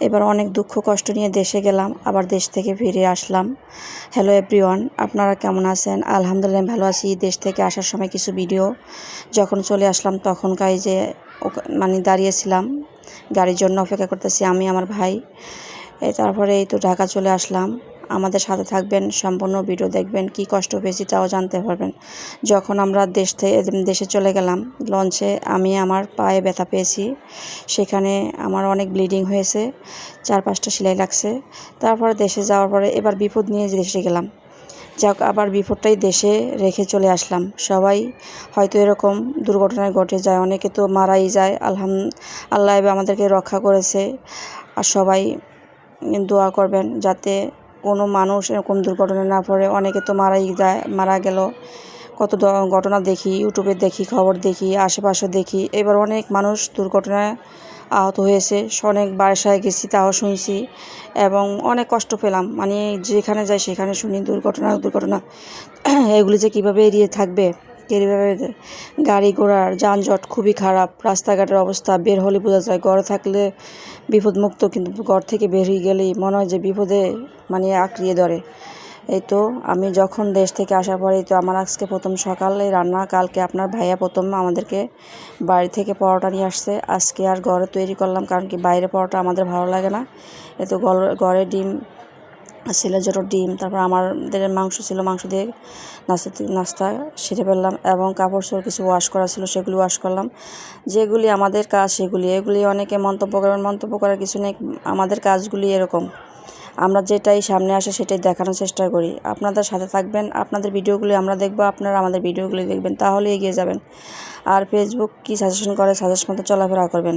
এবার অনেক দুঃখ কষ্ট নিয়ে দেশে গেলাম, আবার দেশ থেকে ফিরে আসলাম। হ্যালো এভরিওয়ান আপনারা কেমন আছেন? আলহামদুলিল্লাহ ভালো আছি। দেশ থেকে আসার সময় কিছু ভিডিও যখন চলে আসলাম, তখনকার যে মানে দাঁড়িয়েছিলাম, গাড়ির জন্য অপেক্ষা করতেছি আমি, আমার ভাই। তারপরে এই তো ঢাকা চলে আসলাম। আমাদের সাথে থাকবেন, সম্পূর্ণ ভিডিও দেখবেন, কি কষ্ট পেয়েছি তাও জানতে পারবেন। যখন আমরা দেশ থেকে দেশে চলে গেলাম লঞ্চে আমি আমার পায়ে ব্যথা পেয়েছি, সেখানে আমার অনেক ব্লিডিং হয়েছে চার পাঁচটা সেলাই লাগছে। তারপরে দেশে যাওয়ার পরে এবার বিপদ নিয়ে দেশে গেলাম। যাক, আবার বিপদটাই দেশে রেখে চলে আসলাম। সবাই হয়তো এরকম দুর্ঘটনায় ঘটে যায়, অনেকে তো মারাই যায়, আলহাম, আল্লাহ আমাদেরকে রক্ষা করেছে। আর সবাই দোয়া করবেন যাতে কোনো মানুষ এরকম দুর্ঘটনা না পড়ে, অনেকে তো মারাই যায়, মারা গেল। কত ঘটনা দেখি ইউটিউবে দেখি, খবর দেখি, আশেপাশে দেখি। এবার অনেক মানুষ দুর্ঘটনায় আহত হয়েছে। অনেক বাসায় গেছি তাও শুনছি এবং অনেক কষ্ট পেলাম। মানে যেখানে যাই সেখানে শুনি দুর্ঘটনা দুর্ঘটনা। এগুলি যে কীভাবে এড়িয়ে থাকবে? কীভাবে গাড়ি ঘোড়ার যানজট খুবই খারাপ। রাস্তাঘাটের অবস্থা বের হলে বোঝা যায় ঘরে থাকলে বিপদমুক্ত, কিন্তু ঘর থেকে বেরিয়ে গেলেই মনে হয় যে বিপদে মানে আঁকড়িয়ে ধরে। এই তো আমি যখন দেশ থেকে আসার পরেই তো আমার আজকে প্রথম সকালে রান্না, কালকে আপনার ভাইয়া প্রথম আমাদেরকে বাড়ি থেকে পরোটা নিয়ে আসছে। আজকে আর ঘরে তৈরি করলাম, কারণ কি বাইরে পরোটা আমাদের ভালো লাগে না। এ তো ঘরে ডিম ছেলের জন্য ডিম, তারপর আমাদের মাংস ছিল, মাংস দিয়ে নাস্তা নাস্তা সেরে ফেললাম এবং কাপড় চোপড় কিছু ওয়াশ করা ছিল, সেগুলি ওয়াশ করলাম। যেগুলি আমাদের কাজ সেগুলি, এগুলি অনেকে মন্তব্য করবেন মন্তব্য করার কিছু নেই, আমাদের কাজগুলি এরকম। আমরা যেটাই সামনে আসে সেটাই দেখানোর চেষ্টা করি। আপনাদের সাথে থাকবেন, আপনাদের ভিডিওগুলি আমরা দেখব, আপনারা আমাদের ভিডিওগুলি দেখবেন তাহলে এগিয়ে যাবেন। আর ফেসবুক কি সাজেশন করে সাজেশন মতো চলাফেরা করবেন।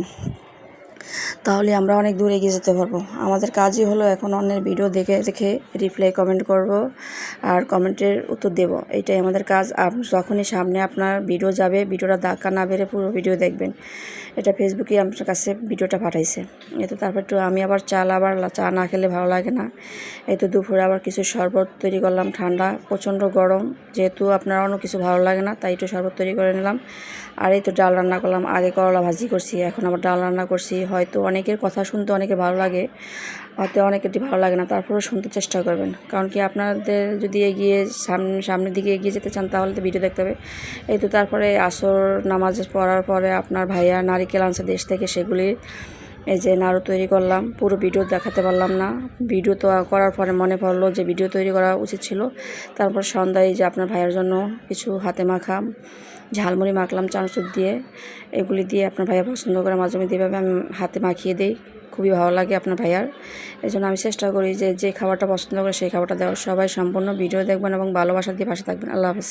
তাহলে আমরা অনেক দূর এগিয়ে যেতে পারব। আমাদের কাজই হলো এখন অন্যের ভিডিও দেখে দেখে রিপ্লাই কমেন্ট করব আর কমেন্টের উত্তর দেব। এইটাই আমাদের কাজ। যখনই সামনে আপনার ভিডিও যাবে ভিডিওটা ধাক্কা না বেড়ে পুরো ভিডিও দেখবেন। এটা ফেসবুকে আপনার কাছে ভিডিওটা পাঠাইছে। এই তো তারপর একটু আমি আবার চাল, আবার চা না খেলে ভালো লাগে না। এই তো দুপুরে আবার কিছু শরবত তৈরি করলাম ঠান্ডা, প্রচণ্ড গরম। যেহেতু আপনার অন্য কিছু ভালো লাগে না, তাই একটু শরবত তৈরি করে নিলাম। আর এই তো ডাল রান্না করলাম। আগে করলা ভাজি করছি, এখন আবার ডাল রান্না করছি। হয়তো অনেকের কথা শুনতে অনেকে ভালো লাগে, হয়তো অনেকেরটি ভালো লাগে না, তারপরেও শুনতে চেষ্টা করবেন। কারণ কি আপনাদের যদি এগিয়ে সামনে সামনের দিকে এগিয়ে যেতে চান তাহলে তো ভিডিও দেখতে হবে। এই তো তারপরে আসর নামাজ পড়ার পরে আপনার ভাইয়া নারিকেল আনছে দেশ থেকে সেগুলি এই যে নাড়ু তৈরি করলাম, পুরো ভিডিও দেখাতে পারলাম না। ভিডিও তো করার পরে মনে পড়ল যে ভিডিও তৈরি করা উচিত ছিল। তারপর সন্ধ্যায় যে আপনার ভাইয়ের জন্য কিছু হাতে মাখা, ঝালমুড়ি মাখলাম চানাচুর দিয়ে। এগুলি দিয়ে আপনার ভাইয়া পছন্দ করে মাঝে মধ্যে এভাবে আমি হাতে মাখিয়ে দিই। খুবই ভালো লাগে আপনার ভাইয়ার। এই জন্য আমি চেষ্টা করি যে যে খাবারটা পছন্দ করে সেই খাবারটা দেওয়ার। সবাই সম্পূর্ণ ভিডিও দেখবেন এবং ভালোবাসা দিয়ে পাশে থাকবেন। আল্লাহ হাফেজ।